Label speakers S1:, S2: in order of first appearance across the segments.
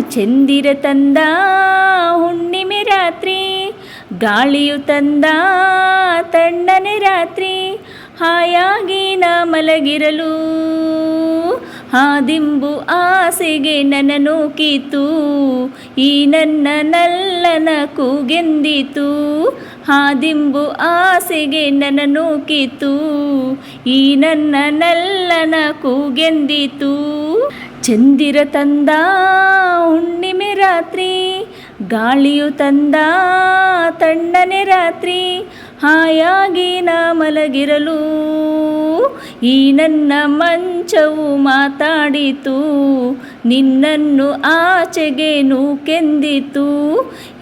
S1: ಚಂದಿರ ತಂದ ಹುಣ್ಣಿಮೆ ರಾತ್ರಿ, ಗಾಳಿಯು ತಂದ ತಣ್ಣನೆ ರಾತ್ರಿ, ಹಾಯಾಗಿ ನಾ ಮಲಗಿರಲು. ಹಾದಿಂಬು ಆಸೆಗೆ ನನ್ನ ನೂಕಿತು, ಈ ನನ್ನ ನಲ್ಲನ ಕೂಗೆಂದಿತು. ಹಾದಿಂಬು ಆಸೆಗೆ ನನ್ನ ನೂಕಿತು, ಈ ನನ್ನ ನಲ್ಲನ ಕೂಗೆಂದಿತು. ಚಂದಿರ ತಂದ ಹುಣ್ಣಿಮೆ ರಾತ್ರಿ, ಗಾಳಿಯು ತಂದ ತಣ್ಣನೆ ರಾತ್ರಿ, ಹಾಯಾಗಿ ನಾ ಮಲಗಿರಲು ಈ ನನ್ನ ಮಂಚವು ಮಾತಾಡಿತು, ನಿನ್ನನ್ನು ಆಚೆಗೆ ನೂಕೆಂದಿತು,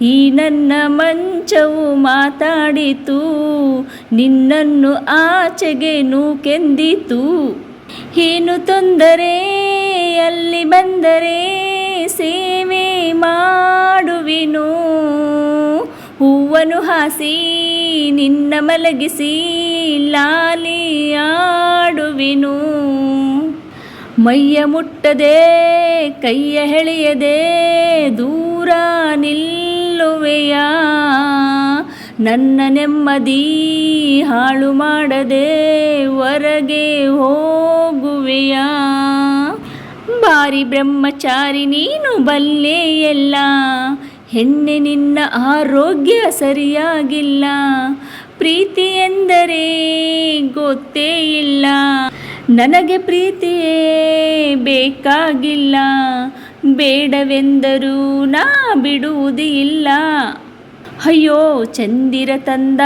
S1: ಈ ನನ್ನ ಮಂಚವು ಮಾತಾಡಿತು, ನಿನ್ನನ್ನು ಆಚೆಗೆ ನೂಕೆಂದಿತು. ಏನು ತೊಂದರೆ? ಅಲ್ಲಿ ಬಂದರೆ ಸೇವೆ ಮಾಡುವಿನು. ಹೂವನ್ನು ಹಾಸಿ ನಿನ್ನ ಮಲಗಿಸಿ ಲಾಲಿ ಆಡುವಿನು. ಮೈಯ ಮುಟ್ಟದೆ, ಕೈಯ ಹೆಳೆಯದೆ ದೂರ ನಿಲ್ಲುವೆಯ. ನನ್ನ ನೆಮ್ಮದಿ ಹಾಳು ಮಾಡದೆ ಹೊರಗೆ ಹೋಗುವೆಯ. ಬಾರಿ ಬ್ರಹ್ಮಚಾರಿ ನೀನು ಬಲ್ಲೆ ಎಲ್ಲ. ಹೆಣ್ಣೆ ನಿನ್ನ ಆರೋಗ್ಯ ಸರಿಯಾಗಿಲ್ಲ. ಪ್ರೀತಿ ಎಂದರೆ ಗೊತ್ತೇ ಇಲ್ಲ. ನನಗೆ ಪ್ರೀತಿಯೇ ಬೇಕಾಗಿಲ್ಲ. ಬೇಡವೆಂದರೂ ನಾ ಬಿಡುವುದಿಲ್ಲ ಅಯ್ಯೋ, ಚಂದಿರ ತಂದ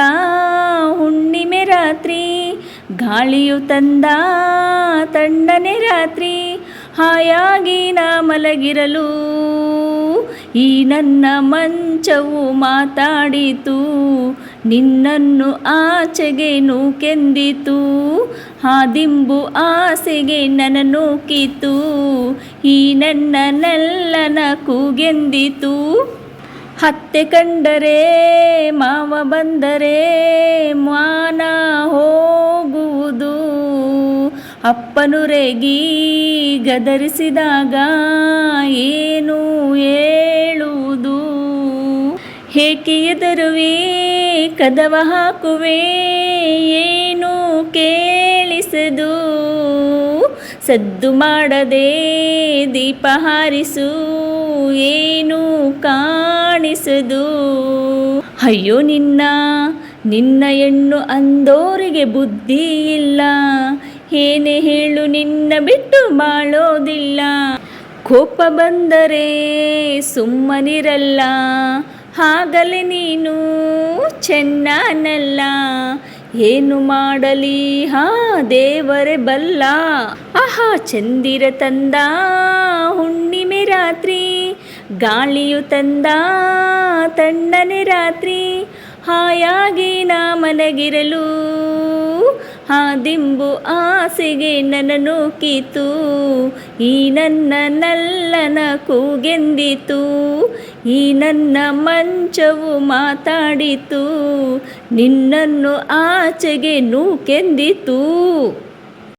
S1: ಹುಣ್ಣಿಮೆ ರಾತ್ರಿ, ಗಾಳಿಯು ತಂದ ತಣ್ಣನೆ ರಾತ್ರಿ ಹಾಯಾಗಿ ನಾ ಮಲಗಿರಲು, ಈ ನನ್ನ ಮಂಚವು ಮಾತಾಡಿತು, ನಿನ್ನನ್ನು ಆಚೆಗೆ ನೂಕೆಂದಿತು ಹಾದಿಂಬು ಆಸೆಗೆ ನನ್ನ ನೂಕಿತು, ಈ ನನ್ನ ನಲ್ಲನ ಕೂಗೆಂದಿತು. ಹತ್ತೆ ಕಂಡರೆ ಮಾವ ಬಂದರೆ ಮಾನ ಹೋಗುವುದು ಅಪ್ಪನು ರೇಗಿ ಗದರಿಸಿದಾಗ ಏನು ಹೇಳುವುದು? ಹೇಕೆ ಎದರುವೆ ಕದವ ಹಾಕುವೆ? ಏನು ಕೇಳಿಸದು? ಸದ್ದು ಮಾಡದೆ ದೀಪ ಹಾರಿಸು? ಏನು ಕಾಣಿಸದು? ಅಯ್ಯೋ ನಿನ್ನ ನಿನ್ನ ಹೆಣ್ಣು ಅಂದೋರಿಗೆ ಬುದ್ಧಿ ಇಲ್ಲ. ಏನೇ ಹೇಳು ನಿನ್ನ ಬಿಟ್ಟು ಬಾಳೋದಿಲ್ಲ ಕೋಪ ಬಂದರೆ ಸುಮ್ಮನಿರಲ್ಲ. ಹಾಗಲೇ ನೀನು ಚೆನ್ನಾನಲ್ಲ. ಏನು ಮಾಡಲಿ? ಹಾ, ದೇವರೇ ಬಲ್ಲ. ಆಹಾ, ಚಂದಿರ ತಂದ ಹುಣ್ಣಿಮೆ ರಾತ್ರಿ, ಗಾಳಿಯು ತಂದ ತಣ್ಣನೆ ರಾತ್ರಿ. ಹಾಯಾಗಿ ನಾ ಮಲಗಿರಲು ಹಾದಿಂಬು ಆಸೆಗೆ ನನ್ನ ನೂಕಿತು. ಈ ನನ್ನ ನಲ್ಲನ ಕೂಗೆಂದಿತು. ಈ ನನ್ನ ಮಂಚವು ಮಾತಾಡಿತು. ನಿನ್ನನ್ನು ಆಚೆಗೆ ನೂಕೆಂದಿತು.